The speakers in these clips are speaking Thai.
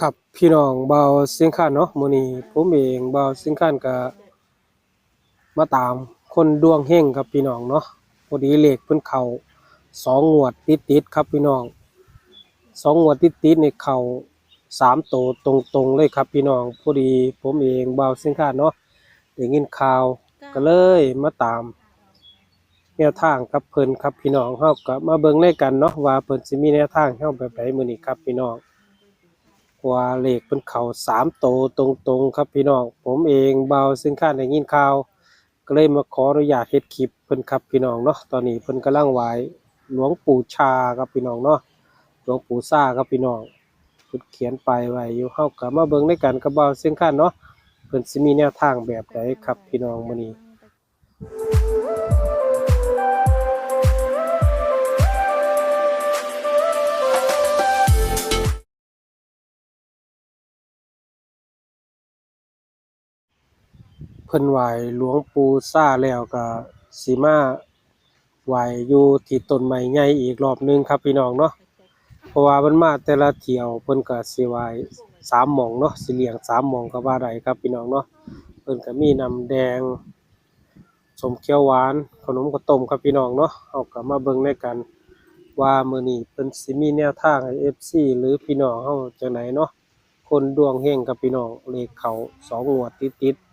ครับพี่น้องเบาเสียงข้านเนาะมื้อนี้ผมเองเบาเสียงข้านก็มาตามคนดวงเฮงครับพี่น้องเนาะพอดีเลขเพิ่นเข้าสองงวดติดๆครับพี่น้องสองงวดติดๆนี่เข้าสามโตวตรงเลยครับพี่น้องพอดีผมเองเบาเสียงข้านเนาะได้ยินข่าวก็เลยมาตามแนวทางกับเพิ่นครับพี่น้องเฮาก็มาเบิ่งในกันเนาะว่าเพิ่นสิมีแนวทางให้เฮาแบบใดมื้อนี้ครับพี่น้อง ว่าเลขเป็นเขาสามโตตรงๆ ครับพี่น้อง ผมเองเบาซึ่งข้าได้ยินข่าว ก็เลยมาขออนุญาตเฮ็ดคลิปเพิ่นครับพี่น้องเนาะตอนนี้เพิ่นกำลังไหว้หลวงปู่ชาครับพี่น้องเนาะหลวงปู่ซ่าครับพี่น้องเพิ่นเขียนไปไว้อยู่เฮาก็มาเบิ่งในกันกับเบาซึ่งข้าเนาะเพิ่นสิมีแนวทางแบบใดครับพี่น้องมื้อนี้ เพิ่นไหวหลวงปู่ซ่าแล้วก็สิมาไหวอยู่ที่ต้นไม้ใหญ่อีกรอบหนึงครับพี่น้องเนาะเพราะว่ามันมาแต่ละเที่ยวเพิ่นก็สิไหวสามหม่องเนาะสิเลี้ยงสามหม่องก็ว่าได้ครับพี่น้องเนาะเพิ่นก็มีน้ำแดงสมเขียวหวานขนมข้าวต้มครับพี่น้องเนาะเฮาก็มาเบิ่งในกัน ว่ามื้อนี้เพิ่นสิมีแนวทางให้ FC หรือพี่น้องเฮาจังไดเนาะคนดวงเฮงครับพี่น้องเลขเขาสองงวดติดๆ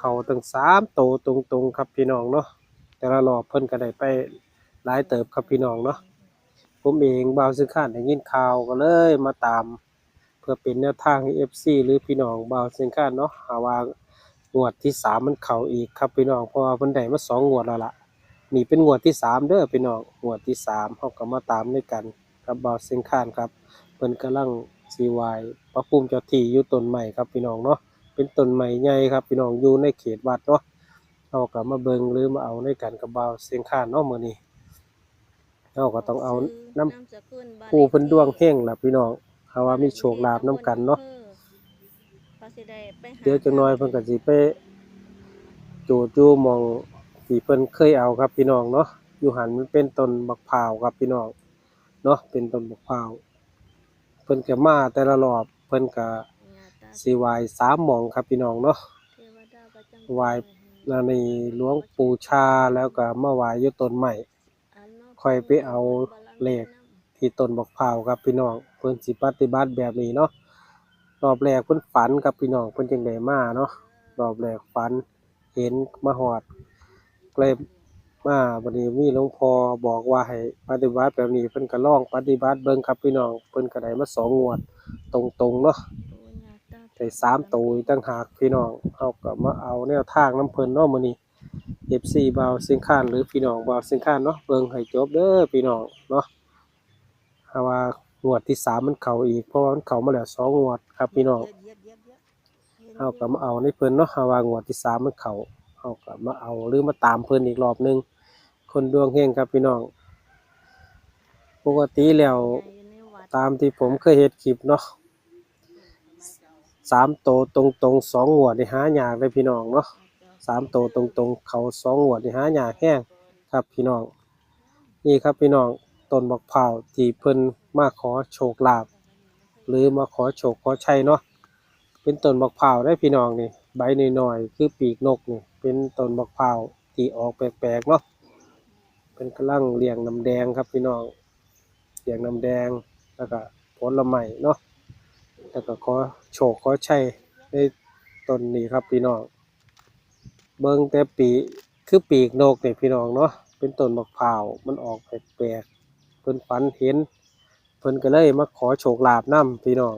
เขาตั้งสามโตตรงๆครับพี่น้องเนาะแต่ละรอบเพิ่นก็ได้ไปหลายเติบครับพี่น้องเนาะผมเองบ่าวซื้อข้านได้ยินข่าวก็เลยมาตาม เพื่อเป็นแนวทางให้ FC หรือพี่น้องบ่าวซื้อข้านเนาะหาว่างวดที่สามมันเข้าอีกครับพี่น้องเพราะว่าเพิ่นได้มาสองงวดแล้วล่ะนี่เป็นงวดที่สามเด้อพี่น้องงวดที่สามเฮาก็มาตามด้วยกันกับบ่าวซื้อข้านครับเพิ่นกำลังสิไหว้พระภูมิเจ้าที่อยู่ต้นไม้ครับพี่น้องเนาะ เป็นต้นไม้ใหญ่ครับพี่น้องอยู่ในเขตวัดเนาะเราก็มาเบิงหรือมาเอาในกันกับบ่าวเสียงข้านเนาะมื้อนี้เราก็ต้องเอาน้ำผู้เพิ่นดวงเฮงล่ะพี่น้องถ้าว่ามีโชคลาภนํกันเนาะเดี๋ยวจักหน่อยเพิ่นก็สิไปจูดอยู่หม่องที่เพิ่นเคยเอาครับพี่น้องเนาะอยู่หันมันเป็นต้นบักพร้าวครับพี่น้องเนาะเป็นต้นบักพร้าวเพิ่นก็มาแต่ละรอบเพิ่นก็ สิไหว้สามหม่องครับพี่น้องเนาะไหว้แล้วนี่หลวงปู่ชาแล้วก็มาไหว้อยู่ต้นไม้ค่อยไปเอาเลขที่ต้นบักพร้าวครับพี่น้องเพิ่นสิปฏิบัติแบบนี้เนาะรอบแรกเพิ่นฝันครับพี่น้องเพิ่นจังไดมาเนาะรอบแรกฝันเห็นมาฮอดก็เลยมาบัดนี้มีหลวงพ่อบอกว่าให้ปฏิบัติแบบนี้เพิ่นก็ลองปฏิบัติเบิ่งครับพี่น้องเพิ่นก็ได้มาสองงวดตรงๆเนาะ ได้สามตัวอีกต่างหากพี่น้องเฮาก็มาเอาแนวทางน้ำเพิ่นเนาะมื้อนี้ FC บาวสิงคานหรือพี่น้องบาวสิงคานเนาะเบิ่งให้จบเด้อพี่น้องเนาะถ้าว่างวดที่สามมันเข้าอีกเพราะว่ามันเข้ามาแล้วสองงวดครับพี่น้องเฮาก็มาเอาในเพิ่นเนาะถ้าว่างวดที่สามมันเข้าเฮาก็มาเอาหรือมาตามเพิ่นอีกรอบนึงคนดวงเฮงครับพี่น้อง ปกติแล้วตามที่ผมเคยเฮ็ดคลิปเนาะ สามโตตรงตรงๆสองหัวดนี่หายากเลยพี่น้องเนาะสามโตตรงตรงๆเขาสองหัวดนี่หายากแห้งครับพี่น้อง นี่ครับพี่น้องต้นบักพร้าวที่เพิ่นมาขอโชคลาภหรือมาขอโชคขอชัยเนาะเป็นต้นบักพร้าวได้พี่น้องนี่ใบหน้อยๆคือปีกนกนี่เป็นต้นบักพร้าวที่ออกแปลกๆเนาะเป็นกำลังเลี้ยงน้ำแดงครับพี่น้องเลี้ยงน้ำแดงแล้วก็ผลไม้เนาะ แล้วก็ขอโชคขอชัยในต้นนี้ครับพี่น้อง เบิ่งแต่ปีคือปีกนกเนี่ยพี่น้องเนาะเป็นต้นมะพร้าวมันออกแปลกๆเพิ่นฝันเห็น เพิ่นก็เลยมาขอโชคลาภนํพี่น้อง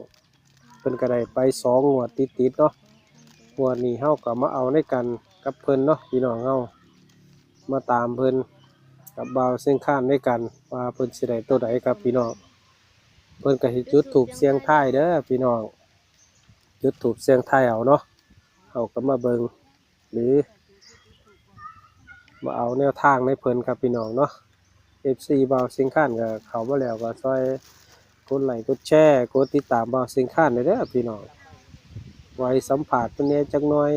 เพิ่นก็ได้ไปสองงวดติดๆเนาะงวดนี้เฮาก็มาเอาในกันกับเพิ่นเนาะพี่น้องเฮามาตามเพิ่นกับบ่าวเส้นข้านด้วยกันว่าเพิ่นสิได้ตัวใดครับพี่น้อง เพิ่นก็สิจุดถูกเสียงท้ายเด้อพี่น้องจุดถูกเสียงท้ายเอาเนาะเอาก็มาเบิงหรือมาเอาแนวทางในเพิ่นครับพี่น้องเนาะ FC บาวสิงค้านก็เข้ามาแล้วก็ช่วยกดไลค์กดแชร์กดติดตามบาวสิงค้านได้เด้อพี่น้องไว้สัมผัสเพิ่นแน่จักหน่อย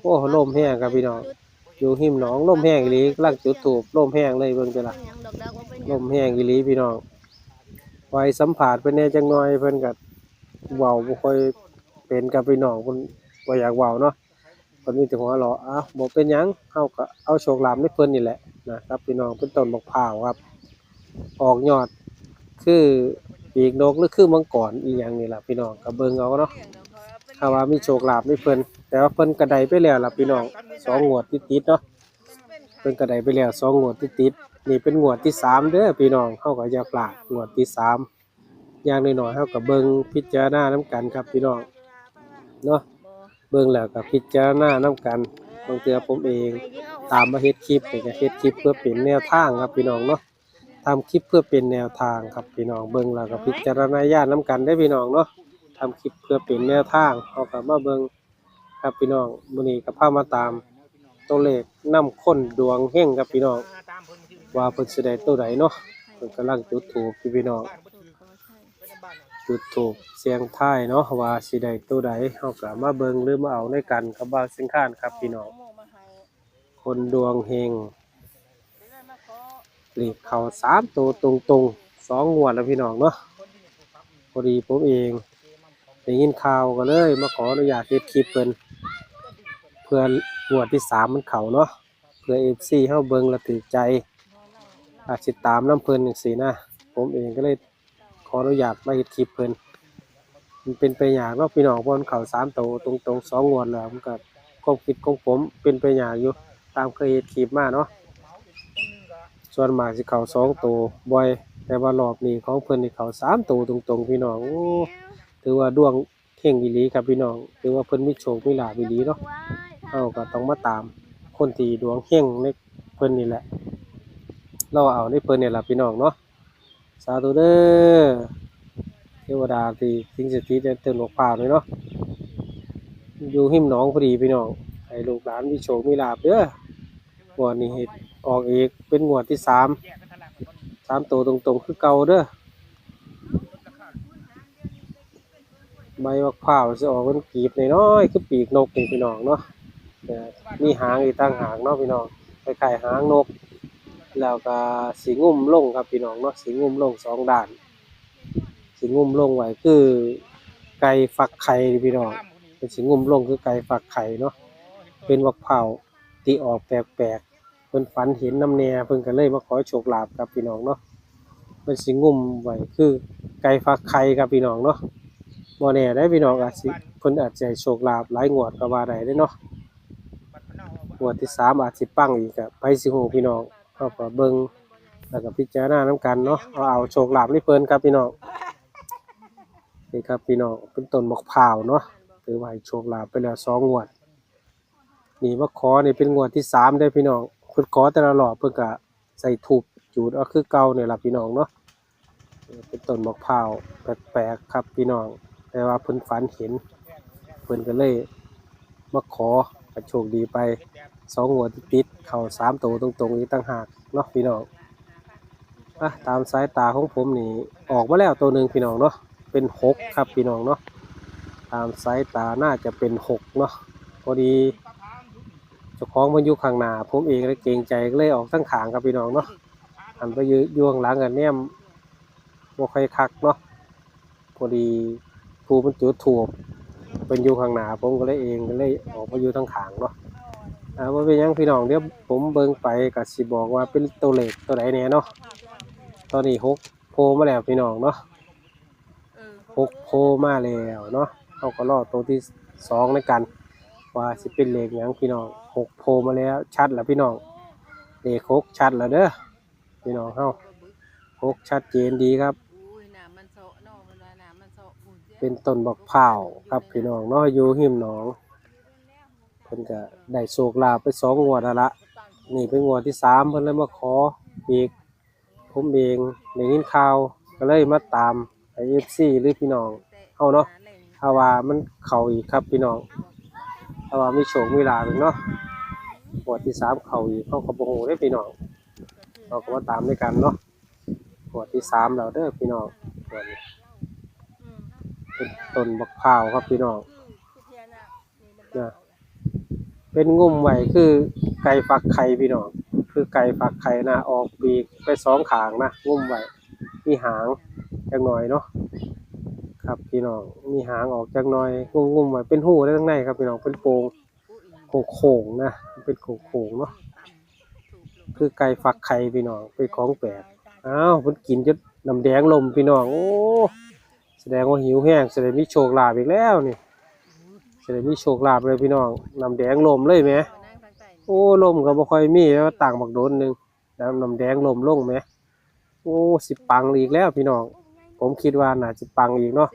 โอ้ลมแห้งครับพี่น้อง อยู่หิมหนองลมแห้งอีหลีกำลังจุดถูกลมแห้งเลยเบิ่งจ้ะล่ะลมแห้งอีหลีพี่น้อง ไว้สัมผัสเพิ่นแน่จังหน่อยเพิ่นก็เว้าบ่ค่อยเป็นกับพี่น้องเพิ่นบ่อยากเว้าเนาะเพิ่นมีแต่หัวเราะอ้าวบ่เป็นหยังเฮาก็เอาโชคลาภในเพิ่นนี่แหละนะครับพี่น้องเป็นต้นมะพร้าวครับ ออกยอดคือปีกนกหรือคือมังกรอีหยังนี่ล่ะพี่น้องก็เบิ่งเอาเนาะถ้าว่ามีโชคลาภในเพิ่นแต่ว่าเพิ่นก็ได้ไปแล้วล่ะพี่น้องสองงวดติดๆเนาะเพิ่นก็ได้ไปแล้วสองงวดติดๆ นี่เป็นงวดที่สามเด้อพี่น้องเฮาก็อย่าพลาดงวดที่สามอย่างน้อยๆเฮาก็เบิงพิจารณานํกันครับพี่น้องเนาะเบิงแล้วก็พิจารณานํกันบางเทื่อผมเองตามมาเฮ็ดคลิปนี่ก็เฮ็ดคลิปเพื่อเป็นแนวทางครับพี่น้องเนาะทำคลิปเพื่อเป็นแนวทางครับพี่น้องเบิงแล้วก็พิจารณาญาณนํกันได้พี่น้องเนาะทำคลิปเพื่อเป็นแนวทางเฮาก็มาเบิงครับพี่น้องมื้อนี้ก็พามาตามตัวเลขนํคนดวงเฮงครับพี่น้อง ว่าเพิ่นสิได้ตัวใดเนาะเพิ่นกำลังจุดธูปอยู่พี่น้องจุดถูกเสียงท้ายเนาะว่าสิได้ตัวใดเฮาก็มาเบิ่งหรือมาเอาในกันกับบางสินค้านครับพี่น้องคนดวงเฮงหลีกเข้าสามตัวตรงๆสองงวดแล้วพี่น้องเนาะพอดีผมเองได้ยินข่าวก็เลยมาขออนุญาตเฮ็ดคลิปเพิ่นเพื่องวดที่สามมันเข้าเนาะเพื่อ FC เฮาเบิ่งล้วถือใจ อาจสิตามน้ำเพิ่นจังซี่นะผมเองก็เลยขออนุญาตมาเฮ็ดคลิปเพลินมันเป็นไปอย่างเนาพี่น้องเพราะมันเขาสามโตวตรงสองงวดแล้วมันก็ความคิดของผมเป็นไปอย่างอยู่ตามเคยเฮ็ดคลิปมาเนาะส่วนมากสิเขาสองโตวบ่อยแต่ว่ารอบนี้ของเพิ่นนี่เขาสามโตวตรงๆพี่น้องถือว่าดวงเข่งอีหลีครับพี่น้องถือว่าเพิ่นมีโชคมีลาอีหลีเนาะเฮาก็ต้องมาตามคนที่ดวงเข่งในเพิ่นนี่แหละ เราเอาในเพิ่นนี่ยล่ะพี่น้องเนาะสาธุเด้อเทวดาที่สิงสถิตในเตือนหลวงป่าเลยเนาะอยู่หิมหนองพอดีพี่น้องให้ลูกหลานมีโชคมีลาภเด้องวดนี้เฮ็ดออกอีกเป็นงวดที่สามสามตัวตรงๆ คือเก่าเด้อใบมะพร้าวสิออกเป็นกีบน้อยๆคือปีกนกนี่พี่น้องเนาะมีหางอีกตั้งหางเนาะพี่น้องคล้ายๆหางนก แล้วก็สีงุ่มลงครับพี่น้องเนาะสีงุ่มลงสองด้านสีงุ่มลงไว้คือ ไก่ฟักไข่พี่น้องเป็นสีงุ่มลงคือไก่ฟักไข่เนาะเป็นวักเผาที่ออกแปลกๆเพิ่นฝันเห็นน้ำแน่เพิ่นก็เลยมาขอโชคลาภครับพี่น้องเนาะเป็นสีงุ่มไว้คือไก่ฟักไข่ครับพี่น้องเนาะบ่แน่ได้พี่น้องอาจสิเพิ่นอาจจะให้โชคลาภหลายงวดก็ว่าได้เด้เนาะงวดที่สามอาจสิปังอีกก็ไปสิฮู้พี่น้อง เข้าก็เบิ่งแล้วก็พิจารณานํกันเนาะเอาเอาโชคลาภนี่เพิ่นครับพี่น้องนี่ครับพี่น้องเป็นต้นมะพร้าวเนาะถือว่าให้โชคลาภไปแล้วสองงวดนี่มาขอนี่เป็นงวดที่สามได้พี่น้องเพิ่นขอแต่ละรอเพิ่นก็ใส่ถูกจูดเอาคือเก่านี่ยล่ะพี่น้องเนาะเป็นต้นมะพร้าวแปลกๆครับพี่น้อง แต่ว่าเพิ่นฝันเห็นเพิ่นก็เลยมาขอโชคดีไป สองหัวที่ติด เข่าสามตัวตรงๆนี้ตั้งหากเนาะพี่น้องอะตามสายตาของผมนี่ออกมาแล้วตัวหนึ่งพี่น้องเนาะเป็นหกครับพี่น้องเนาะตามสายตาน่าจะเป็นหกเนาะพอดีเจ้าของมันอยู่ข้างหน้าผมเองเลยเกรงใจก็เลยออกทั้งขางครับพี่น้องเนาะหันไปยือยู่ข้างหลังกันเนี่ยบ่ค่อยคักเนาะพอดีภูมันจุดถูกเป็นอยู่ข้างหน้าผมก็เลยเองก็เลยออกมาอยู่ทั้งขางเนาะ อ่าว่าเป็นยังพี่น้องเดี๋ยวผมเบิ่งไปก็สิบอกว่าเป็นตัวเลขตัวไหนแน่เนาะตอนนี้หกโพมาแล้วพี่น้องเนาะหกโพมาแล้วเนาะเขาก็รอตัวที่สองในกันว่าสิเป็นเลขยังพี่น้องหกโพมาแล้วชัดแล้วพี่น้องเลขหกชัดแล้วเด้อพี่น้องเฮาหกชัดเจนดีครับ เป็นต้นบักพร้าครับพี่น้องเนาะอยู่หิมหนอง เพิ่นก็ได้โชคลาภไปสองงวดแล้วละนี่เป็นงวดที่สามเพิ่นเลยมาขออีก ผมเองได้ยินข่าวก็เลยมาตามไอเอฟซีหรือพี่น้องเอาเนาะถ้าว่ามันเข้าอีกครับพี่น้องถ้าว่ามีโชคมีลาภอีกเนาะงวดที่สามเข้าอีกเขาก็บ่ฮู้เด้อพี่น้องเราก็มาตามด้วยกันเนาะงวดที่สามแล้วเด้อพี่น้องงวดนี้เป็นต้นบักพร้าวครับพี่น้องนะ เป็นงุ่มไว้คือไก่ฟักไข่พี่น้องคือไก่ฟักไข่นะออกปีกไปสองขางนะงุ่มไว้มีหางจังหน่อยเนาะครับพี่น้องมีหางออกจากหน่อยงุ่มๆไว้เป็นหูได้ทั้งในครับพี่น้องเป็นโปงโค้งๆนะเป็นโค้งๆเนาะคือไก่ฟักไข่พี่น้องเป็นของแปลกอ้าวเพิ่นกินจนน้ำแดงลมพี่น้องโอ้แสดงว่าหิวแห้งแสดงมีโชคลาภอีกแล้วนี่ แสดงมีโชคลาภเลยพี่น้องน้ำแดงลมเลยไหมโอ้ลมก็บ่ค่อยมีแล้วต่างบักโดนหนึ่งน้ำน้ำแดงลมลงไหมโอ้สิปังอีกแล้วพี่น้อง ผมคิดว่าน่าจะปังอีกเนาะ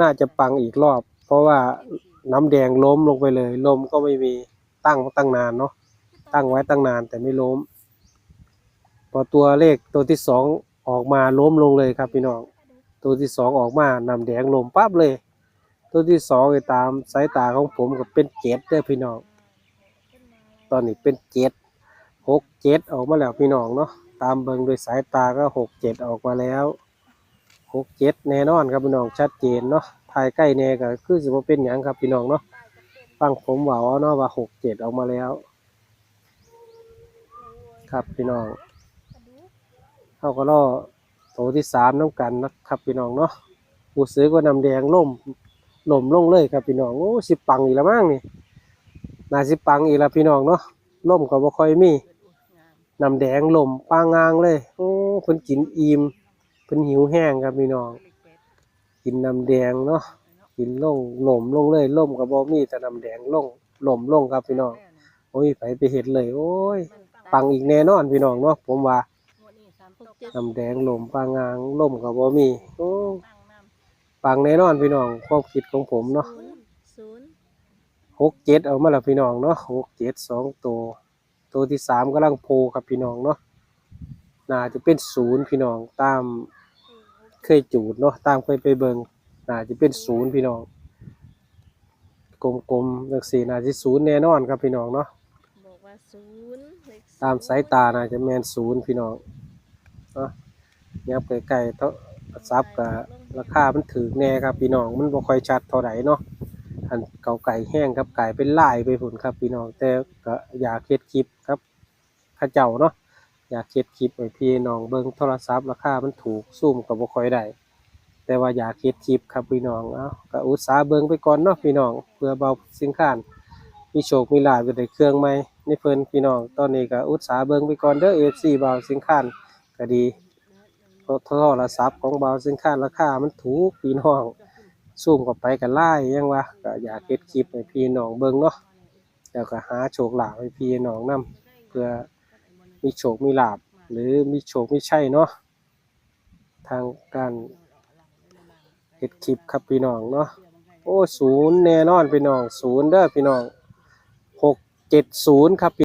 น่าจะปังอีกรอบ เพราะว่าน้ำแดงล้มลงไปเลย ลมก็ไม่มีตั้งตั้งนานเนาะตั้งไว้ตั้งนานแต่ไม่ล้ม พอตัวเลขตัวที่สองออกมาล้มลงเลยครับพี่น้อง ตัวที่สองออกมาน้ำแดงล้มปั๊บเลย ตัวที่สองตามสายตาของผมก็เป็นเจ็ดเด้อพี่น้อง ตอนนี้เป็นเจ็ดหกเจ็ดออกมาแล้วพี่น้องเนาะตามเบิงโดยสายตาก็หกเจ็ดออกมาแล้วหกเจ็ดแน่นอนครับพี่น้องชัดเจนเนาะถ่ายใกล้แน่ก็คือสิบ่เป็นหยังครับพี่น้องเนาะฟังผมว่าเอาเนาะว่าหกเจ็ดออกมาแล้ว ครับพี่น้องเขาก็รอโถที่สามน้ำกันนะครับพี่น้องเนาะผู้ซื้อก็นำแดงล่ม ล่มลงเลยครับพี่น้องโอ้สิปังอีกแล้วมั้งนี่น่าสิปังอีกแล้วพี่น้องเนาะล่มก็บ่ค่อยมีน้ำแดงล่มปางงางเลยโอ้เพิ่นกินอิ่มเพิ่นหิวแห้งครับพี่น้อง กินน้ำแดงเนาะกินลงล่มลงเลยล่มก็บ่มีแต่น้ำแดงลงล่มลงครับพี่น้องโอ้ยไปไปเห็ดเลย โอ้ยปังอีกแน่นอนพี่น้องเนาะผมว่าน้ำแดงล่มปางงางล่มก็บ่มีโอ้ ปังแน่นอนพี่น้องความคิดของผมเนาะศูนย์หกเจ็ดเอามาแล้วพี่น้องเนาะหกเจ็ดสองตัวตัวที่สามกำลังโพครับพี่น้องเนาะน่าจะเป็นศูนย์พี่น้องตามเคยจูดเนาะตามเคยไปเบิงน่าจะเป็นศูนย์พี่น้องกลมๆจังสี่น่าจะศูนย์แน่นอนครับพี่น้องเนาะบอกว่าศูนย์เลขตามสายตาน่าจะแมนศูนย์พี่น้องเนาะยับไกลๆเท่า ซับกับราคามันถือแน่ครับพี่น้องมันบ่ค่อยชัดเท่าไหร่เนาะอันเก่าไก่แห้งครับไก่เป็นลายไปผุนครับพี่น้องแต่ก็อยากเฮ็ดคลิปครับข้าเจ้าเนาะอยากเฮ็ดคลิปให้พี่น้องเบิ่งโทรศัพท์ราคามันถูกซุ่มก็บ่ค่อยได้แต่ว่าอยากเฮ็ดคลิปครับพี่น้องเอาก็อุตสาห์เบิ่งไปก่อนเนาะพี่น้องเพื่อเบาสินค้านมีโชคมีลาภจะได้เครื่องใหม่ในเพิ่นพี่น้องตอนนี้ก็อุตสาห์เบิ่งไปก่อนเด้อ FC เบาสินค้านก็ดี โทรศัพท์ของเบาสินค้าราคามันถูกพี่น้องซูมเข้าไปกันไล่ยังวะก็อยากเก็บคลิปให้พี่น้องเบิ่งเนาะแล้วก็หาโชคลาภให้พี่น้องนํเพื่อมีโชคมีลาภหรือมีโชคมีใชัยเนาะทางการเฮ็ดคลิปครับพี่น้องเนาะโอ้ศูนย์แน่นอนพี่น้องศูนย์เด้อพี่น้องหกเจ็ดศูนย์ครับ